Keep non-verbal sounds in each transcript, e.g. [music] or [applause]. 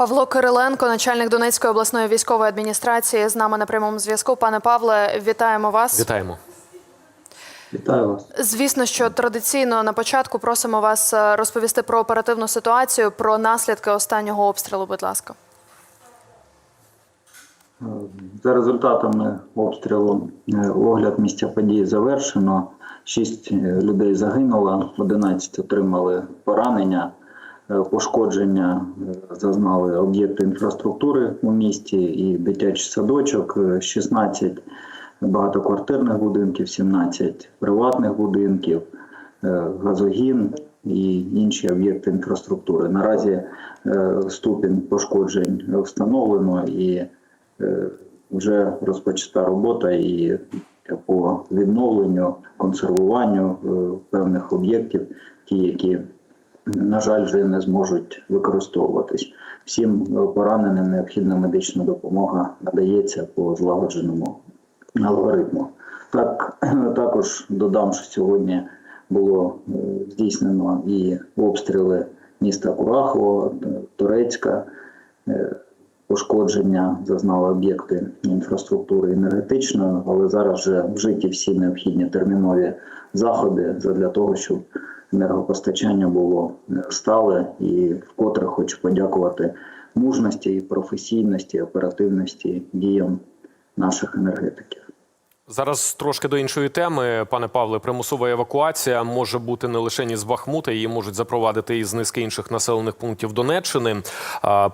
Павло Кириленко, начальник Донецької обласної військової адміністрації, з нами на прямому зв'язку. Пане Павле, вітаємо вас. Вітаємо. Вітаю вас. Звісно, що традиційно на початку просимо вас е, розповісти про оперативну ситуацію, про наслідки останнього обстрілу. Будь ласка. За результатами обстрілу е, огляд місця події завершено. Шість е, людей загинуло, 11 отримали поранення, Е, пошкодження е, зазнали об'єкти інфраструктури у місті і дитячий садочок, е, 16 багатоквартирних будинків, 17 приватних будинків, е, газогін і інші об'єкти інфраструктури. Наразі е, ступінь пошкоджень встановлено і е, вже розпочата робота і по відновленню, консервуванню е, певних об'єктів, ті, які, на жаль, вже не зможуть використовуватись. Всім е, пораненим необхідна медична допомога надається по злагодженому алгоритму. Так, [clears throat] також додам, що сьогодні було е, здійснено і обстріли міста Курахово, е, Турецька. Пошкодження зазнали об'єкти інфраструктури енергетичної, але зараз вже вжиті всі необхідні термінові заходи для того, щоб енергопостачання було е, стале. І вкотре хочу подякувати мужності, і професійності, оперативності діям наших енергетиків. Зараз трошки до іншої теми, пане Павле. Примусова евакуація може бути не лише із Бахмута, її можуть запровадити із низки інших населених пунктів Донеччини.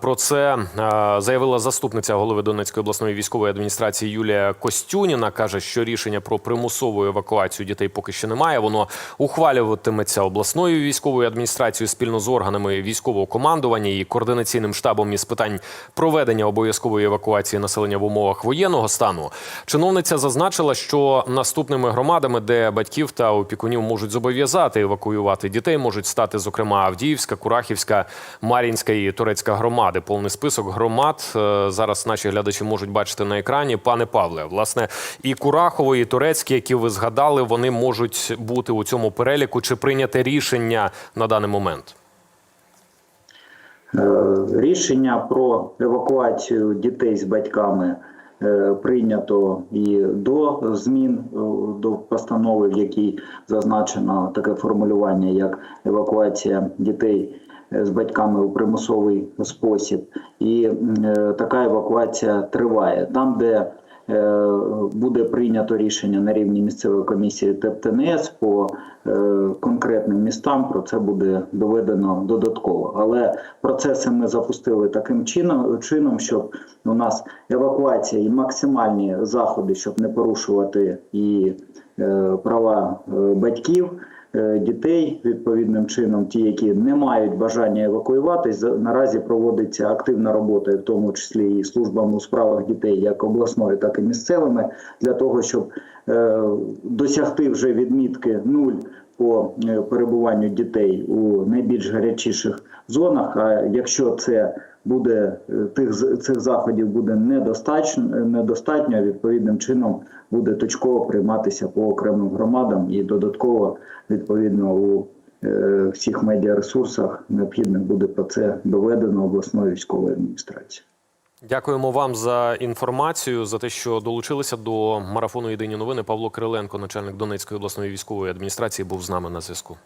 Про це заявила заступниця голови Донецької обласної військової адміністрації Юлія Костюніна. каже, що рішення про примусову евакуацію дітей поки що немає. Воно ухвалюватиметься обласною військовою адміністрацією спільно з органами військового командування і координаційним штабом із питань проведення обов'язкової евакуації населення в умовах воєнного стану. Чиновниця зазначила, що наступними громадами, де батьків та опікунів можуть зобов'язати евакуювати дітей, можуть стати зокрема Авдіївська, Курахівська, Мар'їнська і Турецька громади. Повний список громад е, зараз наші глядачі можуть бачити на екрані. Пане Павле, власне, і Курахово, і Турецькі, які ви згадали, вони можуть бути у цьому переліку чи прийняти рішення на даний момент. Е, Рішення про евакуацію дітей з батьками прийнято і до змін е, до постанови, в якій зазначено таке формулювання, як евакуація дітей е, з батьками у примусовий спосіб. І е, така евакуація триває там, де е, буде прийнято рішення на рівні місцевої комісії ТЕП-ТНС по е, конкретним містам. Про це буде доведено додатково. Але процеси ми запустили таким чином, чином, щоб у нас евакуація і максимальні заходи, щоб не порушувати і е, права е, батьків. Е, Дітей відповідним чином, ті, які не мають бажання евакуюватись, наразі проводиться активна робота, в тому числі і службами у справах дітей, як обласною, так і місцевими, для того, щоб е, досягти вже відмітки нуль по е, перебуванню дітей у найбільш гарячіших зонах. А якщо це буде е, тих цих заходів буде недостатньо, недостатньо, відповідним чином буде точково прийматися по окремим громадам і додатково відповідно у е, всіх медіаресурсах необхідно буде про це доведено обласною військовою адміністрацією. Дякуємо вам за інформацію за те, що долучилися до марафону Єдині новини. Павло Кириленко, начальник Донецької обласної військової адміністрації, був з нами на зв'язку.